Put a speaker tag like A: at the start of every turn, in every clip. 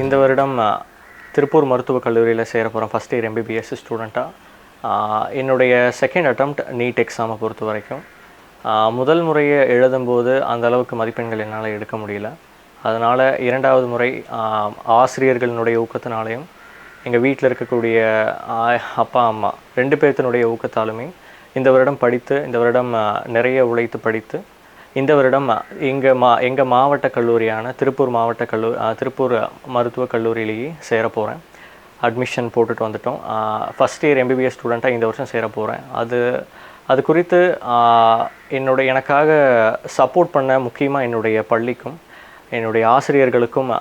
A: இந்த வருடம் திருப்பூர் மருத்துவக் கல்லூரியில் சேர போகிறோம் ஃபஸ்ட் இயர் எம்பிபிஎஸ் ஸ்டூடெண்ட்டாக என்னுடைய செகண்ட் அட்டம்ப்ட் நீட் எக்ஸாமை பொறுத்த வரைக்கும். முதல் முறையை எழுதும்போது அந்த அளவுக்கு மதிப்பெண்கள் என்னால் எடுக்க முடியல. அதனால் இரண்டாவது முறை ஆசிரியர்களினுடைய ஊக்கத்தினாலையும் எங்கள் வீட்டில் இருக்கக்கூடிய அப்பா அம்மா ரெண்டு பேர்த்தினுடைய ஊக்கத்தாலுமே இந்த வருடம் படித்து இந்த வருடம் நிறைய உழைத்து படித்து இந்த வருடம் எங்கள் மா எங்கள் மாவட்ட கல்லூரியான திருப்பூர் மாவட்ட கல்லூரி திருப்பூர் மருத்துவக் கல்லூரியிலேயே சேர போகிறேன் அட்மிஷன் போட்டுட்டு வந்துட்டோம். ஃபஸ்ட் இயர் எம்பிபிஎஸ் ஸ்டூடெண்ட்டாக இந்த வருஷம் சேர போகிறேன் அது அது குறித்து என்னுடைய எனக்காக சப்போர்ட் பண்ண முக்கியமாக என்னுடைய பள்ளிக்கும் என்னுடைய ஆசிரியர்களுக்கும்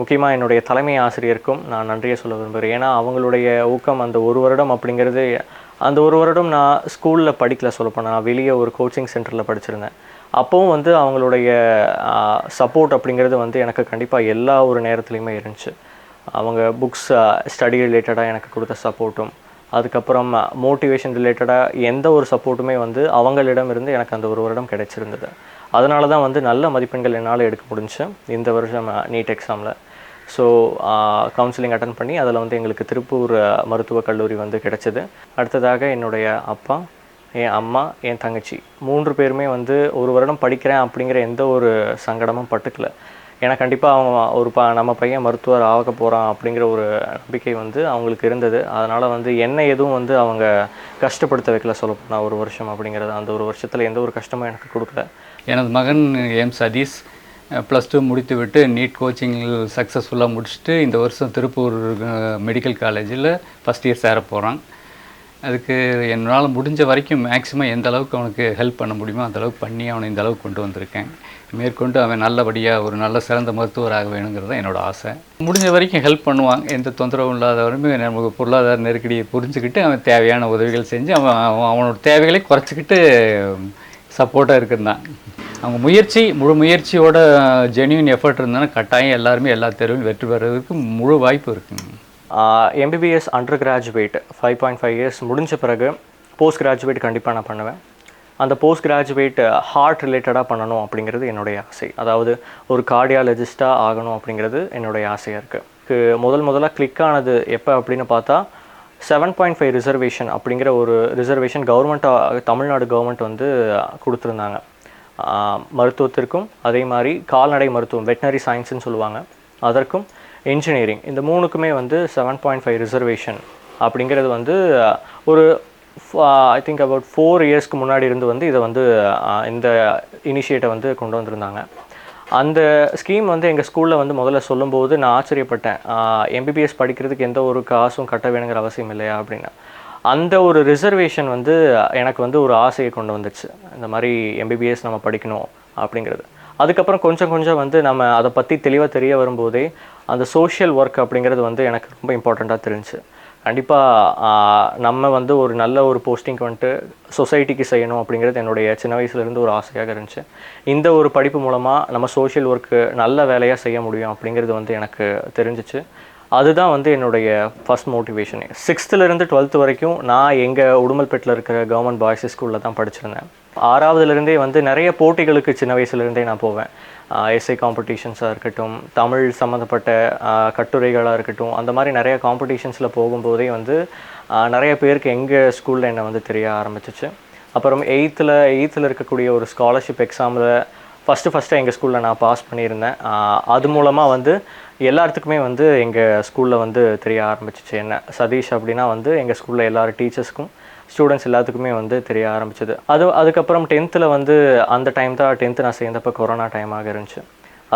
A: முக்கியமாக என்னுடைய தலைமை ஆசிரியருக்கும் நான் நன்றியை சொல்ல விரும்புகிறேன். ஏன்னா அவங்களுடைய ஊக்கம் அந்த ஒரு வருடம் அப்படிங்கிறது அந்த ஒரு வருடம் நான் ஸ்கூலில் படிக்கல சொல்லப்போனால் நான் வெளியே ஒரு கோச்சிங் சென்டரில் படிச்சிருந்தேன். அப்போவும் வந்து அவங்களுடைய சப்போர்ட் அப்படிங்கிறது வந்து எனக்கு கண்டிப்பாக எல்லா ஒரு நேரத்துலையுமே இருந்துச்சு. அவங்க புக்ஸ் ஸ்டடி ரிலேட்டடாக எனக்கு கொடுத்த சப்போர்ட்டும் அதுக்கப்புறம் மோட்டிவேஷன் ரிலேட்டடாக எந்த ஒரு சப்போர்ட்டுமே வந்து அவங்களிடம் இருந்து எனக்கு அந்த ஒரு வருடம் கிடைச்சிருந்தது. அதனால தான் வந்து நல்ல மதிப்பெண்கள் என்னால் எடுக்க முடிஞ்சுச்சு இந்த வருஷம் நீட் எக்ஸாமில் ஸோ கவுன்சிலிங் அட்டன் பண்ணி அதில் வந்து எங்களுக்கு திருப்பூர் மருத்துவக் கல்லூரி வந்து கிடச்சிது. அடுத்ததாக என்னுடைய அப்பா என் அம்மா என் தங்கச்சி. மூன்று பேருமே வந்து ஒரு வருடம் படிக்கிறேன் அப்படிங்கிற எந்த ஒரு சங்கடமும் பட்டுக்கல. ஏன்னா கண்டிப்பாக அவங்க ஒரு ப நம்ம பையன் மருத்துவர் ஆக போகிறான் அப்படிங்கிற ஒரு நம்பிக்கை வந்து அவங்களுக்கு இருந்தது. அதனால் வந்து என்ன எதுவும் வந்து அவங்க கஷ்டப்படுத்த வைக்கல சொல்லப்போனால் ஒரு வருஷம் அப்படிங்கிறது. அந்த ஒரு வருஷத்தில் எந்த ஒரு கஷ்டமும் எனக்கு கொடுக்கல.
B: எனது மகன் எம். சதீஷ் ப்ளஸ் டூ முடித்துவிட்டு நீட் கோச்சிங்கில் சக்ஸஸ்ஃபுல்லாக முடிச்சுட்டு இந்த வருஷம் திருப்பூர் மெடிக்கல் காலேஜில் ஃபஸ்ட் இயர் சேர போகிறான் அதுக்கு என்னால் முடிஞ்ச வரைக்கும் மேக்ஸிமம் எந்த அளவுக்கு அவனுக்கு ஹெல்ப் பண்ண முடியுமோ அந்த அளவுக்கு பண்ணி அவனை இந்த அளவுக்கு கொண்டு வந்திருக்கேன். மேற்கொண்டு அவன் நல்லபடியாக ஒரு நல்ல சிறந்த மருத்துவராக வேணுங்கிறது தான் என்னோடய ஆசை. முடிஞ்ச வரைக்கும் ஹெல்ப் பண்ணுவான். எந்த தொந்தரவும் இல்லாத வரைக்கும் நமக்கு பொருளாதார நெருக்கடியை புரிஞ்சுக்கிட்டு அவன் தேவையான உதவிகள் செஞ்சு அவன் அவன் அவனோட தேவைகளை குறைச்சிக்கிட்டு சப்போர்ட்டாக இருக்குந்தான் அவங்க முயற்சி முழு முயற்சியோட ஜென்யூன் எஃபர்ட் இருந்தாலும் கட்டாயம் எல்லாருமே எல்லா தேர்விலும் வெற்றி பெறதுக்கு முழு வாய்ப்பு இருக்குங்க
A: MBBS undergraduate five point five years முடிஞ்ச பிறகு போஸ்ட் கிராஜுவேட் கண்டிப்பாக நான் பண்ணுவேன். அந்த போஸ்ட் கிராஜுவேட் ஹார்ட் ரிலேட்டடாக பண்ணணும் அப்படிங்கிறது என்னுடைய ஆசை. அதாவது ஒரு கார்டியாலஜிஸ்ட்டாக ஆகணும் அப்படிங்கிறது என்னுடைய ஆசையாக இருக்குது முதல் முதலாக கிளிக் ஆனது எப்போ அப்படின்னு பார்த்தா செவன் பாயிண்ட் ஃபைவ் ரிசர்வேஷன் அப்படிங்கிற ஒரு ரிசர்வேஷன் கவர்மெண்ட்டாக தமிழ்நாடு கவர்மெண்ட் வந்து கொடுத்துருந்தாங்க. மருத்துவத்திற்கும் அதே மாதிரி கால்நடை மருத்துவம் வெட்டினரி சயின்ஸுன்னு சொல்லுவாங்க. அதற்கும் இன்ஜினியரிங் இந்த மூணுக்குமே வந்து செவன் பாயிண்ட் ஃபைவ் ரிசர்வேஷன் அப்படிங்கிறது வந்து ஒரு ஐ திங்க் அபவுட் ஃபோர் இயர்ஸ்க்கு முன்னாடி இருந்து வந்து இதை வந்து இந்த இனிஷியேட்டை வந்து கொண்டு வந்திருந்தாங்க. அந்த ஸ்கீம் வந்து எங்கள் ஸ்கூலில் வந்து முதல்ல சொல்லும்போது நான் ஆச்சரியப்பட்டேன். எம்பிபிஎஸ் படிக்கிறதுக்கு எந்த ஒரு காசும் கட்ட வேணுங்கிற அவசியம் இல்லையா அப்படின்னு. அந்த ஒரு ரிசர்வேஷன் வந்து எனக்கு வந்து ஒரு ஆசையை கொண்டு வந்துச்சு. இந்த மாதிரி எம்பிபிஎஸ் நம்ம படிக்கணும் அப்படிங்கிறது. அதுக்கப்புறம் கொஞ்சம் கொஞ்சம் வந்து நம்ம அதை பற்றி தெளிவாக தெரிய வரும்போதே அந்த சோஷியல் ஒர்க் அப்படிங்கிறது வந்து எனக்கு ரொம்ப இம்பார்ட்டண்ட்டாக தெரிஞ்சுச்சு கண்டிப்பாக நம்ம வந்து ஒரு நல்ல ஒரு போஸ்டிங்க்கு வந்துட்டு சொசைட்டிக்கு செய்யணும் அப்படிங்கிறது என்னுடைய சின்ன வயசுலேருந்து ஒரு ஆசையாக இருந்துச்சு. இந்த ஒரு படிப்பு மூலமாக நம்ம சோஷியல் ஒர்க்கு நல்ல வேலையாக செய்ய முடியும் அப்படிங்கிறது வந்து எனக்கு தெரிஞ்சிச்சு. அதுதான் வந்து என்னுடைய ஃபஸ்ட் மோட்டிவேஷனே சிக்ஸ்த்துலேருந்து டுவெல்த் வரைக்கும் நான் எங்கள் உடுமல்பேட்டில் இருக்கிற கவர்மெண்ட் பாய்ஸ் ஸ்கூலில் தான் படிச்சிருந்தேன். ஆறாவதுலேருந்தே வந்து நிறைய போட்டிகளுக்கு சின்ன வயசுலேருந்தே நான் போவேன். எஸ்ஐ காம்படிஷன்ஸாக இருக்கட்டும் தமிழ் சம்மந்தப்பட்ட கட்டுரைகளாக இருக்கட்டும் அந்த மாதிரி நிறைய காம்படிஷன்ஸில் போகும்போதே வந்து நிறைய பேருக்கு எங்கள் ஸ்கூலில் என்னை வந்து தெரிய ஆரம்பிச்சிச்சு. அப்புறம் எயித்தில் எயித்தில் இருக்கக்கூடிய ஒரு ஸ்காலர்ஷிப் எக்ஸாமில் ஃபஸ்ட்டு ஃபஸ்ட்டு எங்கள் ஸ்கூலில் நான் பாஸ் பண்ணியிருந்தேன். அது மூலமாக வந்து எல்லாத்துக்குமே வந்து எங்கள் ஸ்கூலில் வந்து தெரிய ஆரம்பிச்சிச்சு. என்ன சதீஷ் அப்படின்னா வந்து எங்கள் ஸ்கூலில் எல்லா டீச்சர்ஸ்க்கும் ஸ்டூடெண்ட்ஸ் எல்லாத்துக்குமே வந்து தெரிய ஆரம்பிச்சது. அது அதுக்கப்புறம் டென்த்தில் வந்து அந்த டைம் தான் டென்த்து நான் சேர்ந்தப்போ கொரோனா டைமாக இருந்துச்சு.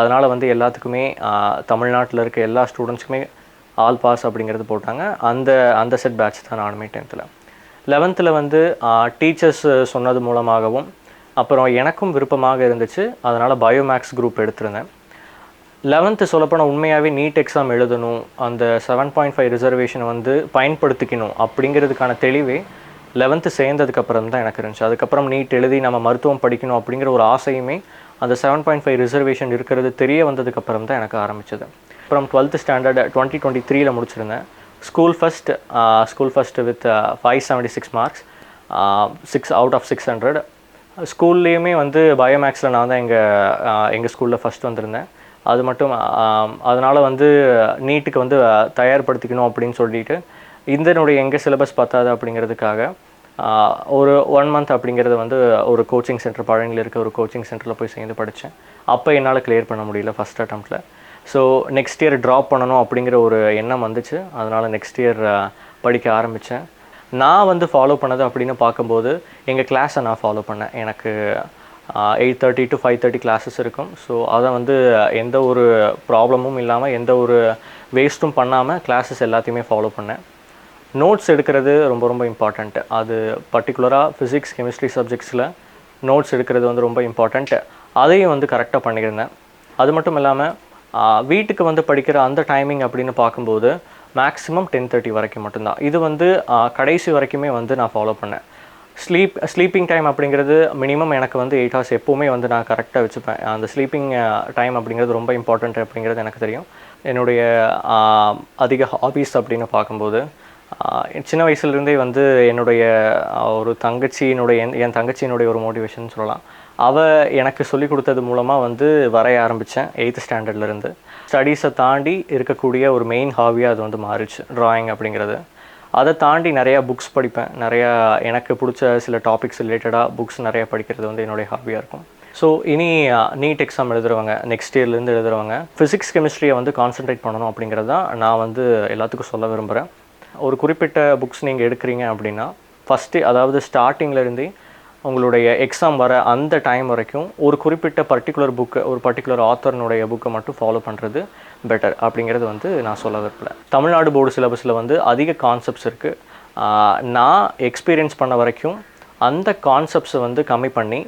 A: அதனால் வந்து எல்லாத்துக்குமே தமிழ்நாட்டில் இருக்க எல்லா ஸ்டூடெண்ட்ஸுக்குமே ஆல் பாஸ் அப்படிங்கிறது போட்டாங்க. அந்த அந்த செட் பேட்ச் தான் நானுமே டென்த்தில் லெவன்த்தில் வந்து டீச்சர்ஸ் சொன்னது மூலமாகவும் அப்புறம் எனக்கும் விருப்பமாக இருந்துச்சு. அதனால் பயோமேக்ஸ் குரூப் எடுத்திருந்தேன். லெவன்த்து சொல்லப்போனால் உண்மையாகவே நீட் எக்ஸாம் எழுதணும். அந்த செவன் பாயிண்ட் ஃபைவ் ரிசர்வேஷனை வந்து பயன்படுத்திக்கணும் அப்படிங்கிறதுக்கான தெளிவே லெவன்த்து சேர்ந்ததுக்கப்புறம் தான் எனக்கு இருந்துச்சு. அதுக்கப்புறம் நீட் எழுதி நம்ம மருத்துவம் படிக்கணும் அப்படிங்கிற ஒரு ஆசையுமே அந்த செவன் பாயிண்ட் ஃபைவ் ரிசர்வேஷன் இருக்கிறது தெரிய வந்ததுக்கப்புறம் தான் எனக்கு ஆரம்பிச்சது. அப்புறம் டுவெல்த்து ஸ்டாண்டர்ட் டுவெண்ட்டி டுவெண்ட்டி த்ரீயில் முடிச்சிருந்தேன். School first school first with five seventy six marks six out of six hundred ஸ்கூல்லேயுமே வந்து பயோமேக்ஸில் நான் தான் எங்கள் எங்கள் ஸ்கூலில் ஃபஸ்ட் வந்திருந்தேன். அது மட்டும் அதனால் வந்து நீட்டுக்கு வந்து தயார்படுத்திக்கணும் அப்படின்னு சொல்லிட்டு இதனுடைய எங்கள் சிலபஸ் பத்தாது அப்படிங்கிறதுக்காக ஒரு ஒன் மந்த் அப்படிங்கிறது வந்து ஒரு கோச்சிங் சென்டர் பழனியில் இருக்க ஒரு கோச்சிங் சென்டரில் போய் சேர்ந்து படித்தேன் அப்போ என்னால் கிளியர் பண்ண முடியல ஃபஸ்ட் அட்டம்ப்டில் ஸோ நெக்ஸ்ட் இயர் ட்ராப் பண்ணணும் அப்படிங்கிற ஒரு எண்ணம் வந்துச்சு. அதனால் நெக்ஸ்ட் இயர் படிக்க ஆரம்பித்தேன் நான் வந்து ஃபாலோ பண்ணது அப்படின்னு பார்க்கும்போது எங்கள் கிளாஸை நான் ஃபாலோ பண்ணேன். எனக்கு eight thirty to five thirty classes இருக்கும். ஸோ அதை வந்து எந்த ஒரு ப்ராப்ளமும் இல்லாமல் எந்த ஒரு வேஸ்ட்டும் பண்ணாமல் கிளாஸஸ் எல்லாத்தையுமே ஃபாலோ பண்ணேன். நோட்ஸ் எடுக்கிறது ரொம்ப ரொம்ப இம்பார்ட்டண்ட் அது பர்டிகுலராக ஃபிசிக்ஸ் கெமிஸ்ட்ரி சப்ஜெக்ட்ஸில் நோட்ஸ் எடுக்கிறது வந்து ரொம்ப இம்பார்ட்டண்ட் அதையும் வந்து கரெக்டாக பண்ணியிருந்தேன். அது மட்டும் இல்லாமல் வீட்டுக்கு வந்து படிக்கிற அந்த டைமிங் அப்படின்னு பார்க்கும்போது மேக்ஸிமம் டென் தேர்ட்டி வரைக்கும் மட்டும்தான். இது வந்து கடைசி வரைக்குமே வந்து நான் ஃபாலோ பண்ணேன். ஸ்லீப் ஸ்லீப்பிங் டைம் அப்படிங்கிறது மினிமம் எனக்கு வந்து எயிட் ஹவர்ஸ் எப்போவுமே வந்து நான் கரெக்டாக வச்சுப்பேன். அந்த ஸ்லீப்பிங் டைம் அப்படிங்கிறது ரொம்ப இம்பார்ட்டண்ட் அப்படிங்கிறது எனக்கு தெரியும். என்னுடைய அதிக ஹாபீஸ் அப்படின்னு பார்க்கும்போது சின்ன வயசுலேருந்தே வந்து என்னுடைய ஒரு தங்கச்சியினுடைய என் என் தங்கச்சியினுடைய ஒரு மோட்டிவேஷன் சொல்லலாம். அவள் எனக்கு சொல்லி கொடுத்தது மூலமாக வந்து வரைய ஆரம்பித்தேன் எயித்து ஸ்டாண்டர்ட்லேருந்து ஸ்டடீஸை தாண்டி இருக்கக்கூடிய ஒரு மெயின் ஹாபியாக அது வந்து மாறிச்சு ட்ராயிங் அப்படிங்கிறது. அதை தாண்டி நிறையா புக்ஸ் படிப்பேன். நிறையா எனக்கு பிடிச்ச சில டாபிக்ஸ் ரிலேட்டடாக புக்ஸ் நிறையா படிக்கிறது வந்து என்னுடைய ஹாபியாக இருக்கும். ஸோ இனி நீட் எக்ஸாம் எழுதுறவங்க நெக்ஸ்ட் இயர்லேருந்து எழுதுறவங்க ஃபிசிக்ஸ் கெமிஸ்ட்ரியை வந்து கான்சென்ட்ரேட் பண்ணணும் அப்படிங்கிறது தான் நான் வந்து எல்லாத்துக்கும் சொல்ல விரும்புகிறேன் ஒரு குறிப்பிட்ட புக்ஸ் நீங்கள் எடுக்கிறீங்க அப்படின்னா ஃபஸ்ட்டு அதாவது ஸ்டார்டிங்லேருந்தே உங்களுடைய எக்ஸாம் வர அந்த டைம் வரைக்கும் ஒரு குறிப்பிட்ட பர்டிகுலர் புக்கு ஒரு பர்டிகுலர் ஆத்தர்னுடைய புக்கை மட்டும் ஃபாலோ பண்ணுறது பெட்டர் அப்படிங்கிறது வந்து நான் சொல்ல விரும்பல. தமிழ்நாடு போர்டு சிலபஸில் வந்து அதிக கான்செப்ட்ஸ் இருக்குது நான் எக்ஸ்பீரியன்ஸ் பண்ண வரைக்கும் அந்த கான்செப்ட்ஸை வந்து கம்மி பண்ணி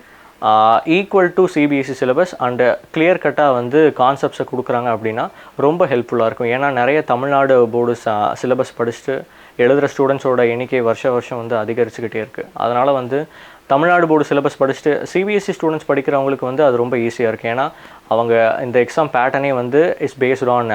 A: equal to CBSE syllabus and clear கட்டாக வந்து கான்செப்ட்ஸை கொடுக்குறாங்க அப்படின்னா ரொம்ப ஹெல்ப்ஃபுல்லாக இருக்கும். ஏன்னா நிறைய தமிழ்நாடு போர்டு சிலபஸ் படிச்சுட்டு எழுதுகிற ஸ்டூடெண்ட்ஸோட எண்ணிக்கை வருஷ வருஷம் வந்து அதிகரிச்சுக்கிட்டே இருக்குது அதனால் வந்து தமிழ்நாடு போர்டு சிலபஸ் படிச்சுட்டு சிபிஎஸ்சி ஸ்டூடெண்ட்ஸ் படிக்கிறவங்களுக்கு வந்து அது ரொம்ப ஈஸியாக இருக்குது ஏன்னா அவங்க இந்த எக்ஸாம் பேட்டர்னே வந்து is based on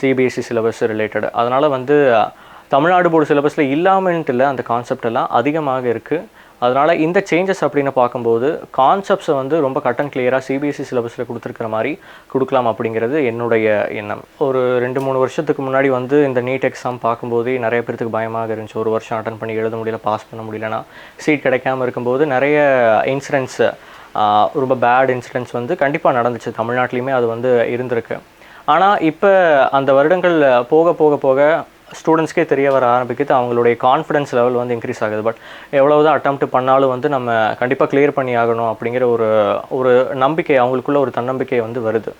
A: CBSE syllabus related அதனால் வந்து uh, தமிழ்நாடு போர்டு சிலபஸில் இல்லாமன்ட்டு இல்லை அந்த கான்செப்ட் எல்லாம் அதிகமாக இருக்குது அதனால் இந்த சேஞ்சஸ் அப்படின்னு பார்க்கும்போது கான்செப்ட்ஸை வந்து ரொம்ப கட் அண்ட் கிளியராக சிபிஎஸ்சி சிலபஸில் கொடுத்துருக்கிற மாதிரி கொடுக்கலாம் அப்படிங்கிறது என்னுடைய எண்ணம். ஒரு ரெண்டு மூணு வருஷத்துக்கு முன்னாடி வந்து இந்த நீட் எக்ஸாம் பார்க்கும்போதே நிறைய பேர்த்துக்கு பயமாக இருந்துச்சு. ஒரு வருஷம் அட்டன் பண்ணி எழுத முடியல பாஸ் பண்ண முடியலன்னா சீட் கிடைக்காம இருக்கும்போது நிறைய இன்சிடென்ட்ஸ் ரொம்ப பேட் இன்சிடென்ட்ஸ் வந்து கண்டிப்பாக நடந்துச்சு. தமிழ்நாட்டிலையுமே அது வந்து இருந்திருக்கு. ஆனால் இப்போ அந்த வருடங்கள் போக போக போக ஸ்டூடெண்ட்ஸ்க்கே தெரிய வர ஆரம்பிக்குது. அவங்களுடைய கான்ஃபிடன்ஸ் லெவல் வந்து இன்க்ரீஸ் ஆகுது. பட் எவ்வளோ தான் அட்டம்ப்ட் பண்ணாலும் வந்து நம்ம கண்டிப்பாக கிளியர் பண்ணி ஆகணும் அப்படிங்கிற ஒரு ஒரு நம்பிக்கை அவங்களுக்குள்ள ஒரு தன்னம்பிக்கை வந்து வருது.